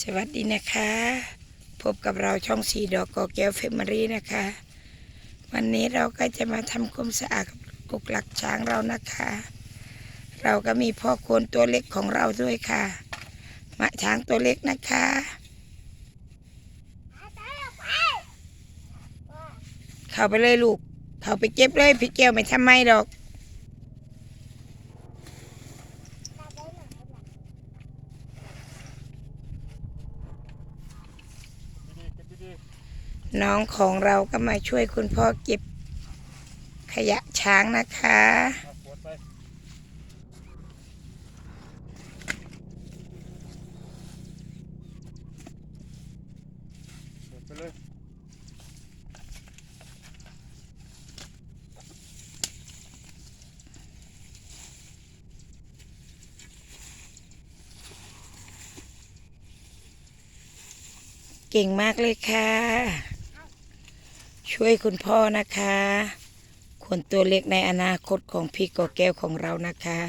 สวัสดีนะคะ พบกับเราช่องสีดอกกอแก้วเฟมอรี่นะคะ วันนี้เราก็จะมาทำความสะอาดกุกหลักช้างเรานะคะ เราก็มีพ่อโคนตัวเล็กของเราด้วยค่ะมาช้างตัวเล็กนะคะเข้าไปเลยลูกเข้าไปเก็บเลยพี่แก้วไม่ทำไมดอก ดีๆเก็บดี น้องของเราก็มาช่วยคุณพ่อเก็บขยะช้างนะคะ เก่งมากเลยค่ะ ช่วยคุณพ่อนะคะ คนตัวเล็กในอนาคตของพี่กอแก้วของเรานะคะ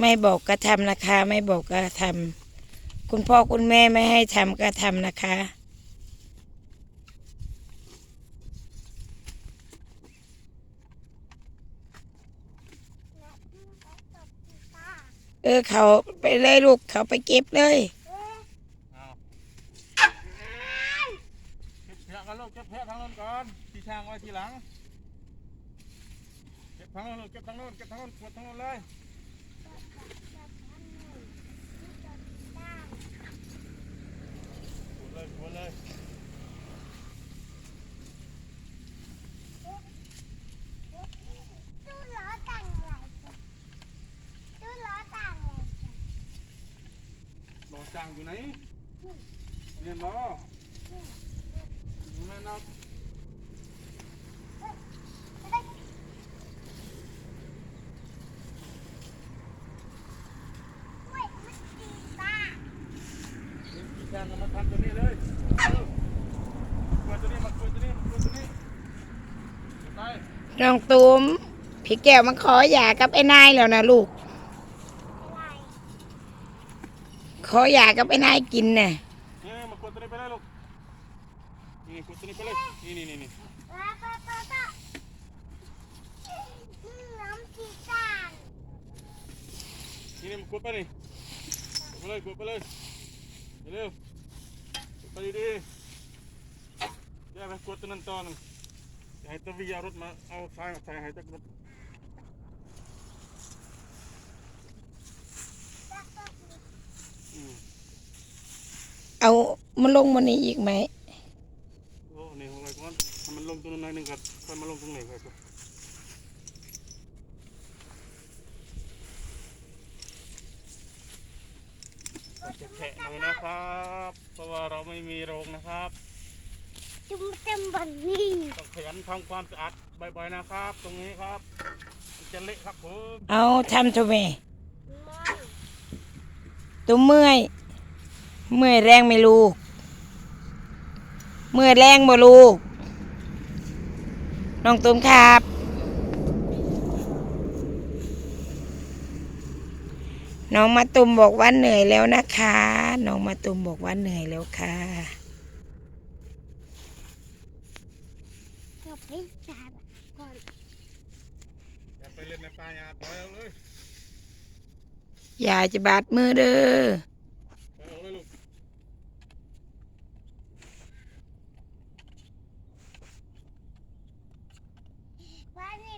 ไม่บอกก็ทำนะคะ ไม่บอกก็ทำคุณพ่อคุณแม่ไม่ให้ทำก็ทำนะคะเออเขาไปเลยลูกเขาไปเก็บเลย เอาเก็บแพะกันลูกเก็บแพะทางโน้นก่อนที่ช่างไว้ทีหลัง เก็บทางโน้นลูกเก็บทางโน้นเก็บทางโน้นขวดทางโน้นเลยขวดเลยขวดเลยรอจ้างอยู่ไหนเรียนรอ แม่นับพี่จ้างก็มาทำตัวนี้เลยเอากวดตัวนี้มากวดตัวนี้มากวดตัวนี้ไปน้องตุ้มพี่แก้วมาขอหย่ากับไอ้นายแล้วนะลูก ขอหย่ากับไอ้นายกินน่ะนี่มากวดตัวนี้ไปเลยลูก นี่กวดตัวนี้ไปเลย นี่นี่นี่นี่ป้าป้าป้าป้านี่นี่มากวดไปนี่กวดไปเลยกวดไปเลยเร็วๆกวดไปดีๆเดี๋ยวไปกวดตัวนั้นต่อหนึงอย่าให้ตะวีเอารถมาเอาทรายมาใส่ให้ตะรถเอามาลงมันนี้อีกไหม โอ้นี่ของอะไรก่อนให้มัน ลงตรงนั้นหน่อยหนึงก่อนค่อยมาลงตรงไหนก่อนจะแขะหน่อยนะครับ เพราะว่าเราไม่มีโรงนะครับ จุ่มเต็มบันนี่ต้องขยันทำความสะอาดบ่อยๆนะครับ ตรงนี้ครับมันจะเละครับผมเอาทำทำไมตุ้มเมื่อย เมื่อยแรงไหม่ลูกเมื่อยแรงบ่ลูก น้องตุ้มครับ น้องมาตุมบอกว่าเหนื่อยแล้วนะคะ น้องมาตุมบอกว่าเหนื่อยแล้วค่ะก็ไปจับก่อนอย่าไปเล่นในป่าอย่าปล่อยเอาเลยอย่าจะบาดมือเด้อ ปล่อยเอาเลยลูก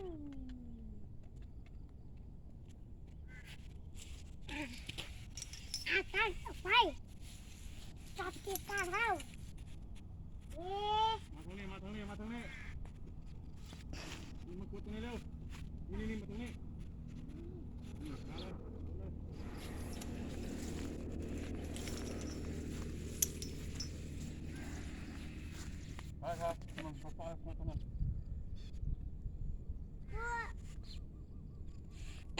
ว่านี่อาตั้งไฟจับกีตาร์เราเอ๊ะมาทางนี้มาทางนี้มาทางนี้นี่มากดตรงนี้เร็วนี่นี่มาตรงนี้มาเลยมาเลยไปครับมันเข้าไปเข้าตรงนั้น ไ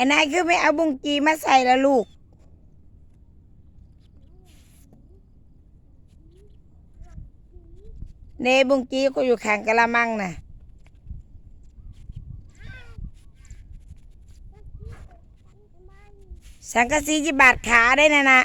อ้นายคือไม่เอาบุงกีมาใส่ละลูก เนบุงกีก็อยู่ข้างกะละมังน่ะสังกะสีจิบาดขาได้นะนะ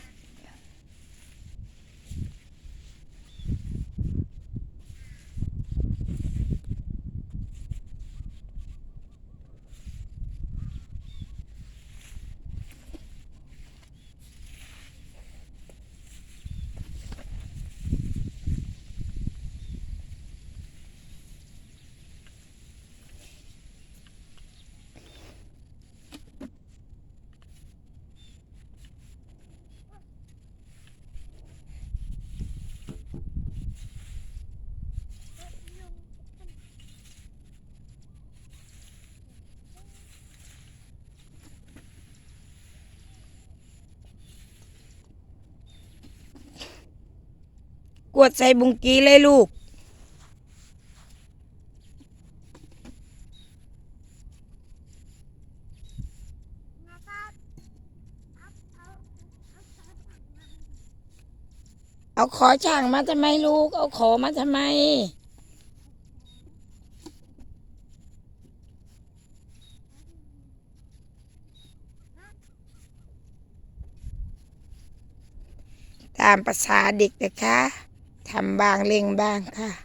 กวดใส่บุงกีเลยลูกเอาเอาเอาสอนหนังมาเอาขอช่างมาทำไมลูก เอาขอมาทำไมตามภาษาเด็กนะคะ ทำบางเล่งบ้างค่ะ